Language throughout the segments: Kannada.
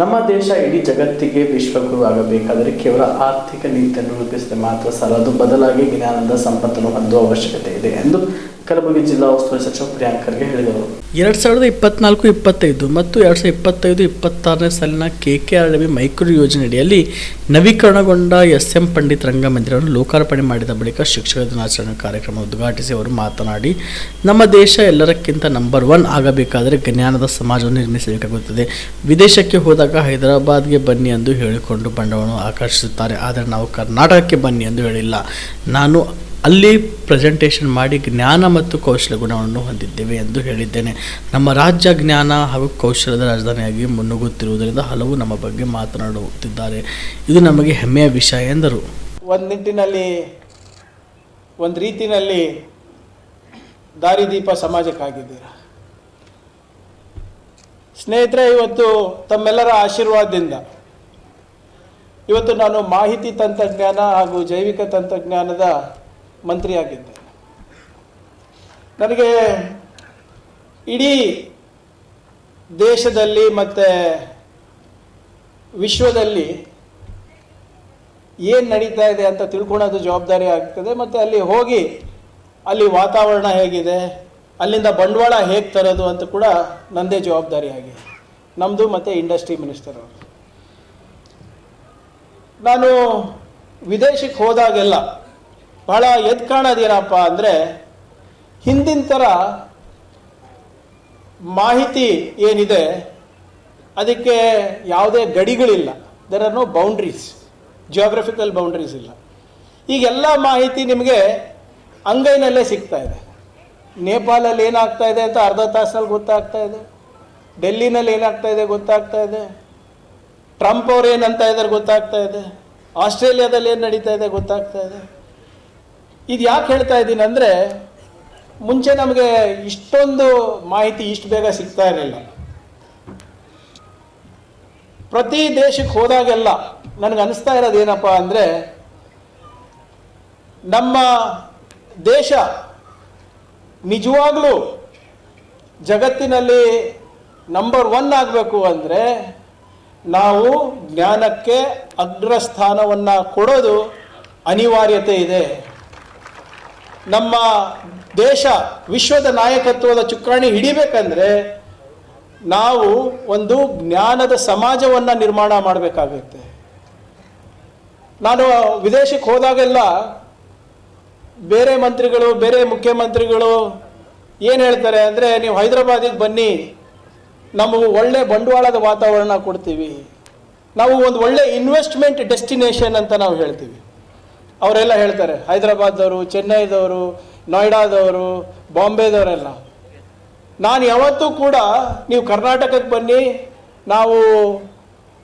ನಮ್ಮ ದೇಶ ಇಡೀ ಜಗತ್ತಿಗೆ ವಿಶ್ವಗುರು ಆಗಬೇಕಾದರೆ ಕೇವಲ ಆರ್ಥಿಕ ನೀತಿಯನ್ನು ರೂಪಿಸಿದರೆ ಮಾತ್ರ ಸಾಲದು. ಬದಲಾಗಿ ಜ್ಞಾನದ ಸಂಪತ್ತನ್ನು ಹೊಂದುವ ಅವಶ್ಯಕತೆ ಇದೆ ಎಂದು ಕಲಬುರಗಿ ಜಿಲ್ಲಾ ಉಸ್ತುವಾರಿ ಸಚಿವ ಪ್ರಿಯಾಂಕ್ ಖರ್ಗೆ ಹೇಳಿದರು. ಎರಡು ಸಾವಿರದ ಇಪ್ಪತ್ನಾಲ್ಕು, ಇಪ್ಪತ್ತೈದು ಮತ್ತು ಎರಡು ಸಾವಿರದ ಇಪ್ಪತ್ತೈದು, ಇಪ್ಪತ್ತಾರನೇ ಸಾಲಿನ K K R D micro ಯೋಜನೆಯಡಿಯಲ್ಲಿ ನವೀಕರಣಗೊಂಡ ಎಸ್ ಎಂ ಪಂಡಿತ್ ರಂಗಮಂದಿರವನ್ನು ಲೋಕಾರ್ಪಣೆ ಮಾಡಿದ ಬಳಿಕ ಶಿಕ್ಷಕ ದಿನಾಚರಣೆ ಕಾರ್ಯಕ್ರಮ ಉದ್ಘಾಟಿಸಿ ಅವರು ಮಾತನಾಡಿ, ನಮ್ಮ ದೇಶ ಎಲ್ಲರಕ್ಕಿಂತ ನಂಬರ್ ಒನ್ ಆಗಬೇಕಾದರೆ ಜ್ಞಾನದ ಸಮಾಜವನ್ನು ನಿರ್ಮಿಸಬೇಕಾಗುತ್ತದೆ. ವಿದೇಶಕ್ಕೆ ಹೋದಾಗ ಹೈದರಾಬಾದ್ಗೆ ಬನ್ನಿ ಎಂದು ಹೇಳಿಕೊಂಡು ಬಂಡವಾಳವನ್ನು ಆಕರ್ಷಿಸುತ್ತಾರೆ. ಆದರೆ ನಾವು ಕರ್ನಾಟಕಕ್ಕೆ ಬನ್ನಿ ಎಂದು ಹೇಳಿಲ್ಲ. ನಾನು ಅಲ್ಲಿ ಪ್ರೆಸೆಂಟೇಷನ್ ಮಾಡಿ ಜ್ಞಾನ ಮತ್ತು ಕೌಶಲ ಗುಣವನ್ನು ಹೊಂದಿದ್ದೇವೆ ಎಂದು ಹೇಳಿದ್ದೇನೆ. ನಮ್ಮ ರಾಜ್ಯ ಜ್ಞಾನ ಹಾಗೂ ಕೌಶಲದ ರಾಜಧಾನಿಯಾಗಿ ಮುನ್ನುಗ್ಗುತ್ತಿರುವುದರಿಂದ ಹಲವು ನಮ್ಮ ಬಗ್ಗೆ ಮಾತನಾಡುತ್ತಿದ್ದಾರೆ. ಇದು ನಮಗೆ ಹೆಮ್ಮೆಯ ವಿಷಯ ಎಂದರು. ಒಂದು ನಿಟ್ಟಿನಲ್ಲಿ, ಒಂದು ರೀತಿಯಲ್ಲಿ ದಾರಿದೀಪ ಸಮಾಜಕ್ಕಾಗಿದ್ದೀರ ಸ್ನೇಹಿತರೆ, ಇವತ್ತು ತಮ್ಮೆಲ್ಲರ ಆಶೀರ್ವಾದದಿಂದ ಇವತ್ತು ನಾನು ಮಾಹಿತಿ ತಂತ್ರಜ್ಞಾನ ಹಾಗೂ ಜೈವಿಕ ತಂತ್ರಜ್ಞಾನದ ಮಂತ್ರಿಯಾಗಿದ್ದೆ. ನನಗೆ ಇಡೀ ದೇಶದಲ್ಲಿ ಮತ್ತು ವಿಶ್ವದಲ್ಲಿ ಏನು ನಡೀತಾ ಇದೆ ಅಂತ ತಿಳ್ಕೊಳೋದು ಜವಾಬ್ದಾರಿ ಆಗ್ತದೆ, ಮತ್ತು ಅಲ್ಲಿ ಹೋಗಿ ಅಲ್ಲಿ ವಾತಾವರಣ ಹೇಗಿದೆ, ಅಲ್ಲಿಂದ ಬಂಡವಾಳ ಹೇಗೆ ತರೋದು ಅಂತ ಕೂಡ ನನ್ನದೇ ಜವಾಬ್ದಾರಿ ಆಗಿದೆ. ನಮ್ಮದು ಮತ್ತು ಇಂಡಸ್ಟ್ರಿ ಮಿನಿಸ್ಟರ್ ಅವರು ನಾನು ವಿದೇಶಕ್ಕೆ ಹೋದಾಗೆಲ್ಲ ಬಹಳ ಎದ್ದು ಕಾಣೋದೇನಪ್ಪ ಅಂದರೆ ಹಿಂದಿನ ಥರ ಮಾಹಿತಿ ಏನಿದೆ, ಅದಕ್ಕೆ ಯಾವುದೇ ಗಡಿಗಳಿಲ್ಲ. There are no boundaries geographical boundaries ಇಲ್ಲ. ಈಗೆಲ್ಲ ಮಾಹಿತಿ ನಿಮಗೆ ಅಂಗೈನಲ್ಲೇ ಸಿಗ್ತಾ ಇದೆ. ನೇಪಾಳಲ್ಲಿ ಏನಾಗ್ತಾ ಇದೆ ಅಂತ ಅರ್ಧ ತಾಸಲ್ಲಿ ಗೊತ್ತಾಗ್ತಾ ಇದೆ. ಡೆಲ್ಲಿನಲ್ಲಿ ಏನಾಗ್ತಾ ಇದೆ ಗೊತ್ತಾಗ್ತಾ ಇದೆ. ಟ್ರಂಪ್ ಅವ್ರು ಏನಂತ ಇದ್ದಾರೆ ಗೊತ್ತಾಗ್ತಾ ಇದೆ. ಆಸ್ಟ್ರೇಲಿಯಾದಲ್ಲಿ ಏನು ನಡೀತಾ ಇದೆ ಗೊತ್ತಾಗ್ತಾ ಇದೆ. ಇದು ಯಾಕೆ ಹೇಳ್ತಾ ಇದ್ದೀನಿ ಅಂದರೆ, ಮುಂಚೆ ನಮಗೆ ಇಷ್ಟೊಂದು ಮಾಹಿತಿ ಇಷ್ಟು ಬೇಗ ಸಿಗ್ತಾ ಇರಲಿಲ್ಲ. ಪ್ರತಿ ದೇಶಕ್ಕೆ ಹೋದಾಗೆಲ್ಲ ನನಗೆ ಅನಿಸ್ತಾ ಇರೋದು ಏನಪ್ಪ ಅಂದರೆ, ನಮ್ಮ ದೇಶ ನಿಜವಾಗ್ಲೂ ಜಗತ್ತಿನಲ್ಲಿ ನಂಬರ್ ಒನ್ ಆಗಬೇಕು ಅಂದರೆ, ನಾವು ಜ್ಞಾನಕ್ಕೆ ಅಗ್ರಸ್ಥಾನವನ್ನು ಕೊಡೋದು ಅನಿವಾರ್ಯತೆ ಇದೆ. ನಮ್ಮ ದೇಶ, ವಿಶ್ವದ ನಾಯಕತ್ವದ ಚುಕ್ಕಾಣಿ ಹಿಡಿಬೇಕಂದ್ರೆ ನಾವು ಒಂದು ಜ್ಞಾನದ ಸಮಾಜವನ್ನು ನಿರ್ಮಾಣ ಮಾಡಬೇಕಾಗುತ್ತೆ. ನಾನು ವಿದೇಶಕ್ಕೆ ಹೋದಾಗೆಲ್ಲ ಬೇರೆ ಮಂತ್ರಿಗಳು, ಬೇರೆ ಮುಖ್ಯಮಂತ್ರಿಗಳು ಏನು ಹೇಳ್ತಾರೆ ಅಂದರೆ, ನೀವು ಹೈದರಾಬಾದಿಗೆ ಬನ್ನಿ, ನಮಗೆ ಒಳ್ಳೆ ಬಂಡವಾಳದ ವಾತಾವರಣ ಕೊಡ್ತೀವಿ. ನಾವು ಒಂದು ಒಳ್ಳೆ ಇನ್ವೆಸ್ಟ್ಮೆಂಟ್ ಡೆಸ್ಟಿನೇಷನ್ ಅಂತ ನಾವು ಹೇಳ್ತೀವಿ. ಅವರೆಲ್ಲ ಹೇಳ್ತಾರೆ, ಹೈದರಾಬಾದ್ದವರು, ಚೆನ್ನೈದವರು, ನೋಯ್ಡಾದವರು, ಬಾಂಬೆದವರೆಲ್ಲ. ನಾನು ಯಾವತ್ತೂ ಕೂಡ ನೀವು ಕರ್ನಾಟಕಕ್ಕೆ ಬನ್ನಿ, ನಾವು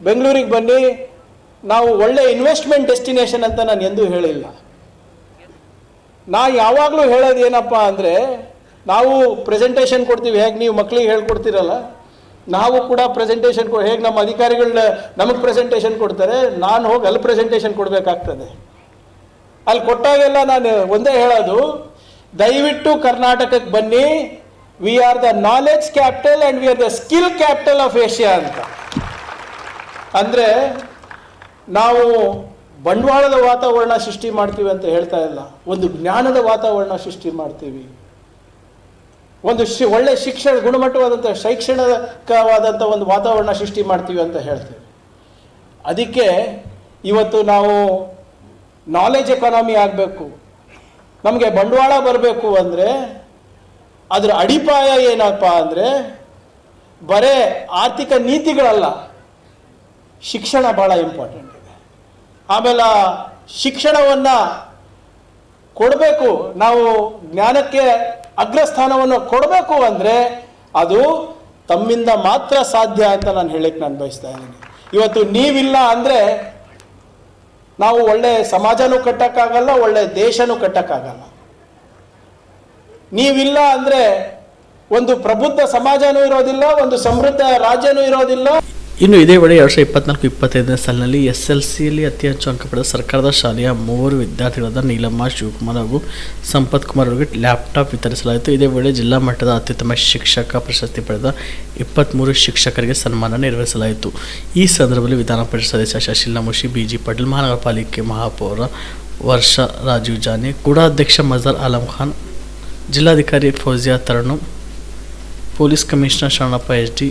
ಬೆಂಗಳೂರಿಗೆ ಬನ್ನಿ, ನಾವು ಒಳ್ಳೆ ಇನ್ವೆಸ್ಟ್ಮೆಂಟ್ ಡೆಸ್ಟಿನೇಷನ್ ಅಂತ ನಾನು ಎಂದೂ ಹೇಳಿಲ್ಲ. ನಾ ಯಾವಾಗಲೂ ಹೇಳೋದು ಏನಪ್ಪ ಅಂದರೆ, ನಾವು ಪ್ರೆಸೆಂಟೇಷನ್ ಕೊಡ್ತೀವಿ, ಹೇಗೆ ನೀವು ಮಕ್ಕಳಿಗೆ ಹೇಳ್ಕೊಡ್ತೀರಲ್ಲ, ನಾವು ಕೂಡ ಪ್ರೆಸೆಂಟೇಷನ್ ಹೇಗೆ ನಮ್ಮ ಅಧಿಕಾರಿಗಳನ್ನ ನಮಗೆ ಪ್ರೆಸೆಂಟೇಷನ್ ಕೊಡ್ತಾರೆ, ನಾನು ಹೋಗಿ ಅಲ್ಲಿ ಪ್ರೆಸೆಂಟೇಷನ್ ಕೊಡಬೇಕಾಗ್ತದೆ. ಅಲ್ಲಿ ಕೊಟ್ಟಾಗೆಲ್ಲ ನಾನು ಒಂದೇ ಹೇಳೋದು, ದಯವಿಟ್ಟು ಕರ್ನಾಟಕಕ್ಕೆ ಬನ್ನಿ. We are the knowledge capital and we are the skill capital of Asia ಅಂತ. ಅಂದರೆ, ನಾವು ಬಂಡವಾಳದ ವಾತಾವರಣ ಸೃಷ್ಟಿ ಮಾಡ್ತೀವಿ ಅಂತ ಹೇಳ್ತಾ ಇಲ್ಲ. ಒಂದು ಜ್ಞಾನದ ವಾತಾವರಣ ಸೃಷ್ಟಿ ಮಾಡ್ತೀವಿ. ಒಂದು ಶಿ, ಒಳ್ಳೆ ಶಿಕ್ಷಣ, ಗುಣಮಟ್ಟವಾದಂಥ ಶೈಕ್ಷಣಿಕವಾದಂಥ ಒಂದು ವಾತಾವರಣ ಸೃಷ್ಟಿ ಮಾಡ್ತೀವಿ ಅಂತ ಹೇಳ್ತೀವಿ. ಅದಕ್ಕೆ ಇವತ್ತು ನಾವು ನಾಲೆಜ್ ಎಕಾನಮಿ ಆಗಬೇಕು. ನಮಗೆ ಬಂಡವಾಳ ಬರಬೇಕು ಅಂದರೆ ಅದರ ಅಡಿಪಾಯ ಏನಪ್ಪ ಅಂದರೆ ಬರೇ ಆರ್ಥಿಕ ನೀತಿಗಳಲ್ಲ, ಶಿಕ್ಷಣ ಭಾಳ ಇಂಪಾರ್ಟೆಂಟ್ ಇದೆ. ಆಮೇಲೆ ಶಿಕ್ಷಣವನ್ನು ಕೊಡಬೇಕು, ನಾವು ಜ್ಞಾನಕ್ಕೆ ಅಗ್ರಸ್ಥಾನವನ್ನು ಕೊಡಬೇಕು ಅಂದರೆ ಅದು ತಮ್ಮಿಂದ ಮಾತ್ರ ಸಾಧ್ಯ ಅಂತ ನಾನು ಹೇಳಕ್ಕೆ ನಾನು ಬಯಸ್ತಾ ಇದ್ದೀನಿ. ಇವತ್ತು ನೀವಿಲ್ಲ ಅಂದರೆ ನಾವು ಒಳ್ಳೆ ಸಮಾಜನೂ ಕಟ್ಟಕ್ಕಾಗಲ್ಲ, ಒಳ್ಳೆ ದೇಶನೂ ಕಟ್ಟಕ್ಕಾಗಲ್ಲ. ನೀವಿಲ್ಲ ಅಂದರೆ ಒಂದು ಪ್ರಬುದ್ಧ ಸಮಾಜನೂ ಇರೋದಿಲ್ಲ, ಒಂದು ಸಮೃದ್ಧ ರಾಜ್ಯನೂ ಇರೋದಿಲ್ಲ. ಇನ್ನು ಇದೇ ವೇಳೆ ಎರಡು ಸಾವಿರದ ಇಪ್ಪತ್ನಾಲ್ಕು, ಇಪ್ಪತ್ತೈದನೇ ಸಾಲಿನಲ್ಲಿ ಎಸ್ ಎಲ್ ಸಿಯಲ್ಲಿ ಅತಿ ಹೆಚ್ಚು ಅಂಕ ಪಡೆದ ಸರ್ಕಾರದ ಶಾಲೆಯ ಮೂವರು ವಿದ್ಯಾರ್ಥಿಗಳಾದ ನೀಲಮ್ಮ, ಶಿವಕುಮಾರ್ ಹಾಗೂ ಸಂಪತ್ ಕುಮಾರ್ ಅವರಿಗೆ ಲ್ಯಾಪ್ಟಾಪ್ ವಿತರಿಸಲಾಯಿತು. ಇದೇ ವೇಳೆ ಜಿಲ್ಲಾ ಮಟ್ಟದ ಅತ್ಯುತ್ತಮ ಶಿಕ್ಷಕ ಪ್ರಶಸ್ತಿ ಪಡೆದ ಇಪ್ಪತ್ತ್ಮೂರು ಶಿಕ್ಷಕರಿಗೆ ಸನ್ಮಾನ ನೆರವೇರಿಸಲಾಯಿತು. ಈ ಸಂದರ್ಭದಲ್ಲಿ ವಿಧಾನ ಪರಿಷತ್ ಸದಸ್ಯ ಶಶಿಲ್ ಮುಷಿ ಬಿಜಿ ಪಟೇಲ್, ಮಹಾನಗರ ಪಾಲಿಕೆ ಮಹಾಪೌರ ವರ್ಷ ರಾಜೀವ್ ಜಾನೆ ಕೂಡ ಅಧ್ಯಕ್ಷ ಮಜರ್ ಆಲಂ ಖಾನ್, ಜಿಲ್ಲಾಧಿಕಾರಿ Fauzia ತರಣು, police commissioner Sharanappa H D